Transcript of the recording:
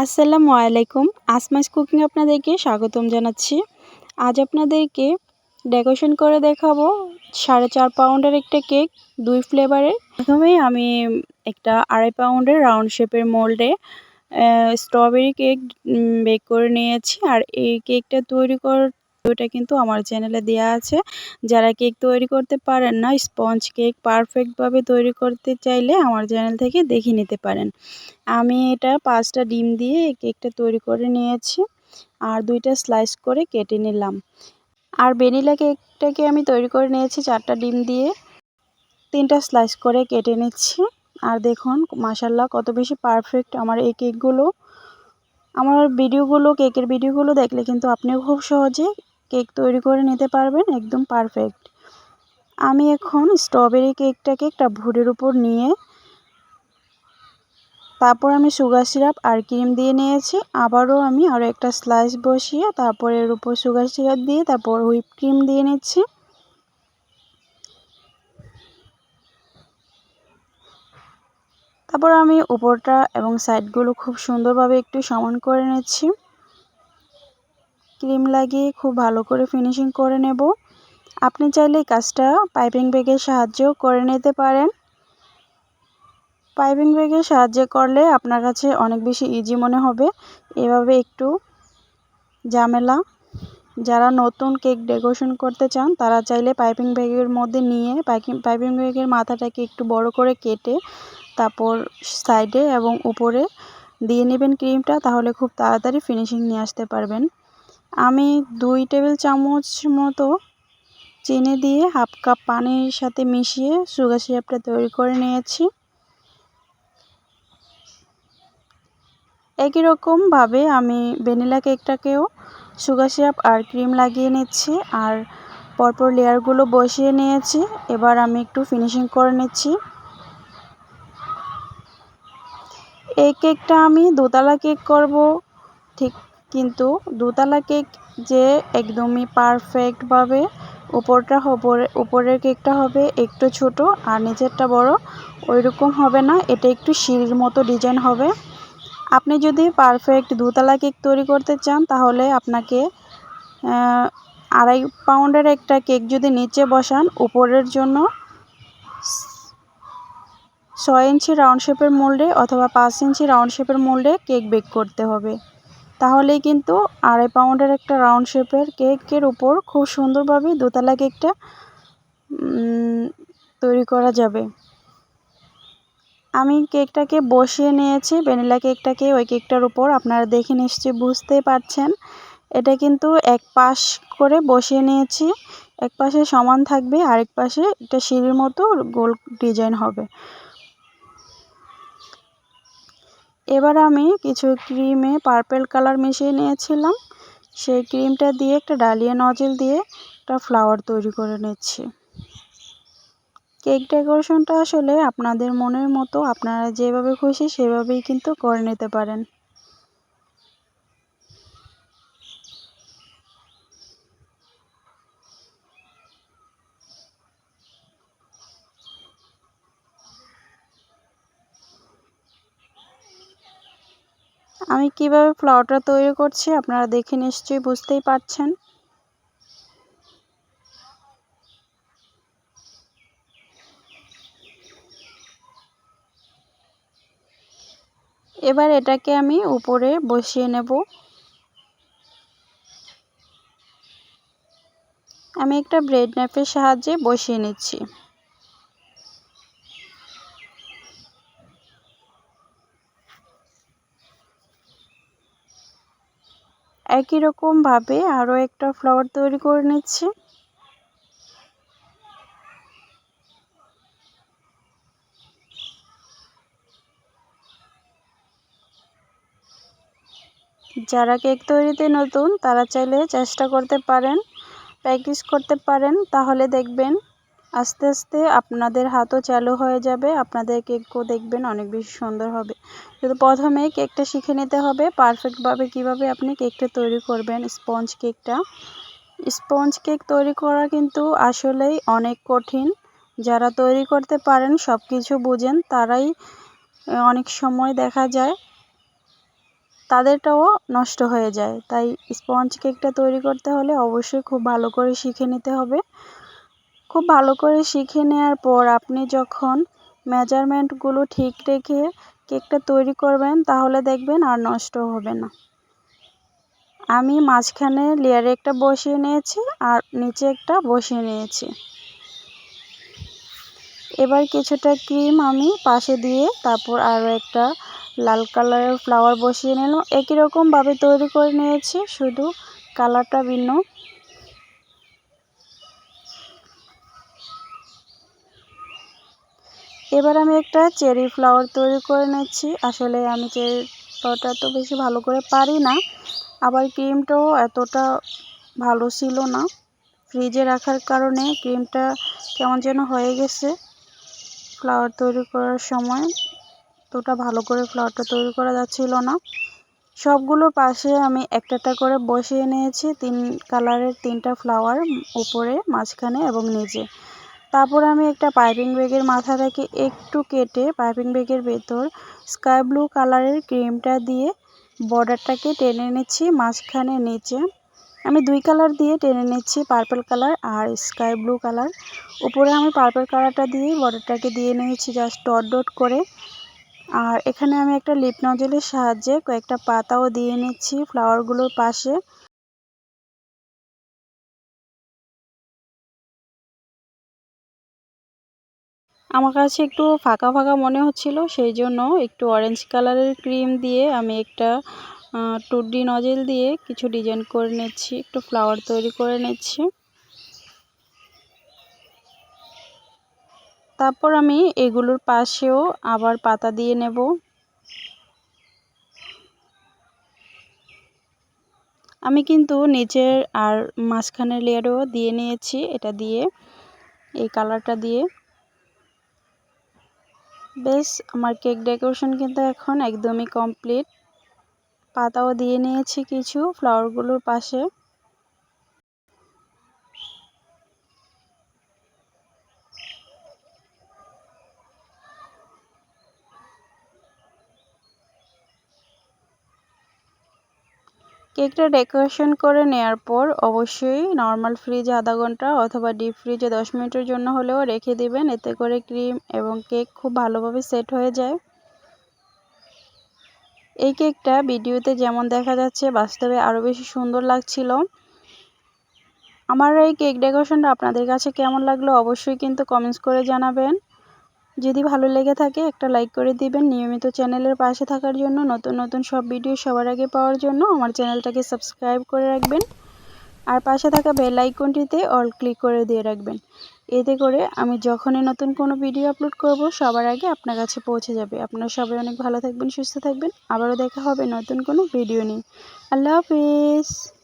আসসালামু আলাইকুম। আসমাস কুকিং আপনাদেরকে স্বাগতম জানাচ্ছি। আজ আপনাদেরকে ডেকোরেশন করে দেখাবো সাড়ে চার পাউন্ডের একটা কেক, দুই ফ্লেভারের। প্রথমেই আমি একটা আড়াই পাউন্ডের রাউন্ড শেপের মোল্ডে স্ট্রবেরি কেক বেক করে নিয়েছি। আর এই কেকটা তৈরি কর ওটা কিন্তু আমার চ্যানেলে দেওয়া আছে। যারা কেক তৈরি করতে পারেন না, স্পঞ্জ কেক পারফেক্টভাবে তৈরি করতে চাইলে আমার চ্যানেল থেকে দেখে নিতে পারেন। আমি এটা পাঁচটা ডিম দিয়ে কেকটা তৈরি করে নিয়েছি আর দুইটা স্লাইস করে কেটে নিলাম। আর ভ্যানিলা কেকটাকে আমি তৈরি করে নিয়েছি চারটা ডিম দিয়ে। তিনটা স্লাইস করে কেটে নিচ্ছি। আর দেখুন মাসাল্লাহ কত বেশি পারফেক্ট আমার এই কেকগুলো। আমার ভিডিওগুলো, কেকের ভিডিওগুলো দেখলে কিন্তু আপনিও খুব সহজে কেক তৈরি করে নিতে পারবেন, একদম পারফেক্ট আমি এখন স্ট্রবেরি কেকটাকে একটা ভুড়ের উপর নিয়ে, তারপর আমি সুগার সিরাপ আর ক্রিম দিয়ে নিয়েছি। আবারও আমি আরও একটা স্লাইস বসিয়ে তারপর এর উপর সুগার সিরাপ দিয়ে তারপর হুইপ ক্রিম দিয়ে নিচ্ছি। তারপর আমি উপরটা এবং সাইডগুলো খুব সুন্দরভাবে একটু সমান করে নিচ্ছি। ক্রিম লাগিয়ে খুব ভালো করে ফিনিশিং করে নেব। আপনি চাইলে কাজটা পাইপিং ব্যাগের সাহায্যেও করে নিতে পারেন। পাইপিং ব্যাগের সাহায্যে করলে আপনার কাছে অনেক বেশি ইজি মনে হবে। এভাবে একটু ঝামেলা। যারা নতুন কেক ডেকোরেশন করতে চান, তারা চাইলে পাইপিং ব্যাগের মধ্যে নিয়ে পাইপিং ব্যাগের মাথাটাকে একটু বড় করে কেটে তারপর সাইডে এবং উপরে দিয়ে নেবেন ক্রিমটা, তাহলে খুব তাড়াতাড়ি ফিনিশিং নিয়ে আসতে পারবেন। আমি দুই টেবিল চামচ মতো চিনি দিয়ে হাফ কাপ পানির সাথে মিশিয়ে সুগার সিরাপটা তৈরি করে নিয়েছি। একই রকমভাবে আমি ভ্যানিলা কেকটাকেও সুগার সিরাপ আর ক্রিম লাগিয়ে নিচ্ছি আর পরপর লেয়ারগুলো বসিয়ে নিয়েছি। এবার আমি একটু ফিনিশিং করে নিচ্ছি। এই কেকটা আমি দোতলা কেক করব, ঠিক কিন্তু দোতলা কেক যে একদমই পারফেক্টভাবে উপরটা উপরে উপরের কেকটা হবে একটু ছোট আর নিচেরটা বড় ওই রকম হবে না। এটা একটু সিঁড়ির মতো ডিজাইন হবে। আপনি যদি পারফেক্ট দুতলা কেক তৈরি করতে চান, তাহলে আপনাকে আড়াই পাউন্ডের একটা কেক যদি নিচে বসান, উপরের জন্য ছয় ইঞ্চি রাউন্ড শেপের মোল্ডে অথবা পাঁচ ইঞ্চি রাউন্ড শেপের মোল্ডে কেক বেক করতে হবে। তাহলেই কিন্তু আড়াই পাউন্ডের একটা রাউন্ড শেপের কেকের উপর খুব সুন্দরভাবে দোতলা কেকটা তৈরি করা যাবে। আমি কেকটাকে বসিয়ে নিয়েছি ভ্যানিলা কেকটাকে ওই কেকটার উপর। আপনারা দেখে নিশ্চয়ই বুঝতেই পারছেন। এটা কিন্তু এক পাশ করে বসিয়ে নিয়েছি। এক পাশে সমান থাকবে, আরেক পাশে একটা সিঁড়ির মতো গোল ডিজাইন হবে। এবার আমি কিছু ক্রিমে পার্পেল কালার মিশিয়ে নিয়েছিলাম। সেই ক্রিমটা দিয়ে একটা ডালিয়া নজেল দিয়ে একটা ফ্লাওয়ার তৈরি করে নিচ্ছি। কেক ডেকোরেশনটা আসলে আপনাদের মনের মতো, আপনারা যেভাবে খুশি সেভাবেই কিন্তু করে নিতে পারেন। আমি কীভাবে ফ্লাওয়ারটা তৈরি করছি আপনারা দেখে নিশ্চয়ই বুঝতেই পারছেন। এবার এটাকে আমি উপরে বসিয়ে নেব। আমি একটা ব্রেড ন্যাপের সাহায্যে বসিয়ে নিচ্ছি। একই রকমভাবে আরও একটা ফ্লাওয়ার তৈরি করে নিচ্ছি। যারা কেক তৈরিতে নতুন, তারা চাইলে চেষ্টা করতে পারেন, প্র্যাকটিস করতে পারেন, তাহলে দেখবেন আস্তে আস্তে আপনাদের হাতও চালু হয়ে যাবে, আপনাদের কেকও দেখবেন অনেক বেশি সুন্দর হবে। শুধু প্রথমে কেকটা শিখে নিতে হবে পারফেক্টভাবে কীভাবে আপনি কেকটা তৈরি করবেন স্পঞ্জ কেকটা। স্পঞ্জ কেক তৈরি করা কিন্তু আসলেই অনেক কঠিন। যারা তৈরি করতে পারেন সব কিছু বুঝেন, তারাই অনেক সময় দেখা যায়, তাদেরটাও নষ্ট হয়ে যায়। তাই স্পঞ্জ কেকটা তৈরি করতে হলে অবশ্যই খুব ভালো করে শিখে নিতে হবে। খুব ভালো করে শিখে নেওয়ার পর আপনি যখন মেজারমেন্টগুলো ঠিক রেখে কেকটা তৈরি করবেন, তাহলে দেখবেন আর নষ্ট হবে না। আমি মাঝখানে লেয়ারে একটা বসিয়ে নিয়েছি আর নিচে একটা বসিয়ে নিয়েছি। এবার কিছুটা ক্রিম আমি পাশে দিয়ে তারপর আরও একটা লাল কালারের ফ্লাওয়ার বসিয়ে নিলাম। একই রকমভাবে তৈরি করে নিয়েছি, শুধু কালারটা ভিন্ন। এবার আমি একটা চেরি ফ্লাওয়ার তৈরি করে নিচ্ছি। আসলে আমি চেরি ফ্লাওয়ারটা তো বেশি ভালো করে পারি না। আবার ক্রিমটাও এতটা ভালো ছিল না। ফ্রিজে রাখার কারণে ক্রিমটা কেমন যেন হয়ে গেছে ফ্লাওয়ার তৈরি করার সময়। অতটা ভালো করে ফ্লাওয়ারটা তৈরি করা যাচ্ছিল না। সবগুলো পাশে আমি একটা একটা করে বসিয়ে নিয়েছি। তিন কালারের তিনটা ফ্লাওয়ার উপরে, মাঝখানে এবং নিচে। তারপর আমি একটা পাইপিং ব্যাগের মাথা থেকে একটু কেটে পাইপিং ব্যাগের ভেতর স্কাই ব্লু কালারের ক্রিমটা দিয়ে বর্ডারটাকে টেনে নিচ্ছি, মাঝখানে নিচে। আমি দুই কালার দিয়ে টেনে নিচ্ছি পার্পল কালার আর স্কাই ব্লু কালার উপরে আমি পার্পল কালারটা দিয়ে বর্ডারটাকে দিয়ে নিয়েছি জাস্ট ডট ডট করে। আর এখানে আমি একটা লিপ নজলের সাহায্যে কয়েকটা পাতাও দিয়ে নিচ্ছি ফ্লাওয়ারগুলোর পাশে। আমার কাছে একটু ফাঁকা ফাঁকা মনে হচ্ছিল, সেই জন্য একটু অরেঞ্জ কালারের ক্রিম দিয়ে আমি একটা টুডি নজেল দিয়ে কিছু ডিজাইন করে নিচ্ছি, একটু ফ্লাওয়ার তৈরি করে নিচ্ছি। তারপর আমি এগুলোর পাশেও আবার পাতা দিয়ে নেব। আমি কিন্তু নিচের আর মাঝখানের লেয়ারও দিয়ে নিয়েছি, এটা দিয়ে, এই কালারটা দিয়ে। বেশ আমার কেক ডেকোরেশন কিন্তু এখন একদমই কমপ্লিট। পাতাও দিয়ে নিয়েছি কিছু ফ্লাওয়ারগুলোর পাশে। কেকটা ডেকোরেশন করে নেওয়ার পর অবশ্যই নর্মাল ফ্রিজে আধা ঘণ্টা অথবা ডিপ ফ্রিজে দশ মিনিটের জন্য হলেও রেখে দিবেন। এতে করে ক্রিম এবং কেক খুব ভালোভাবে সেট হয়ে যায়। এই কেকটা ভিডিওতে যেমন দেখা যাচ্ছে, বাস্তবে আরও বেশি সুন্দর লাগছিল। আমার এই কেক ডেকোরেশনটা আপনাদের কাছে কেমন লাগল অবশ্যই কিন্তু কমেন্টস করে জানাবেন। যদি ভালো লেগে থাকে, একটা লাইক করে দিবেন। নিয়মিত চ্যানেলের পাশে থাকার জন্য, নতুন নতুন সব ভিডিও সবার আগে পাওয়ার জন্য আমার চ্যানেলটাকে সাবস্ক্রাইব করে রাখবেন। আর পাশে থাকা বেল আইকনটিতে অল ক্লিক করে দিয়ে রাখবেন। এতে করে আমি যখনই নতুন কোনো ভিডিও আপলোড করব, সবার আগে আপনার কাছে পৌঁছে যাবে। আপনারা সবাই অনেক ভালো থাকবেন, সুস্থ থাকবেন। আবারও দেখা হবে নতুন কোনো ভিডিও নিয়ে। আল্লাহ হাফিজ।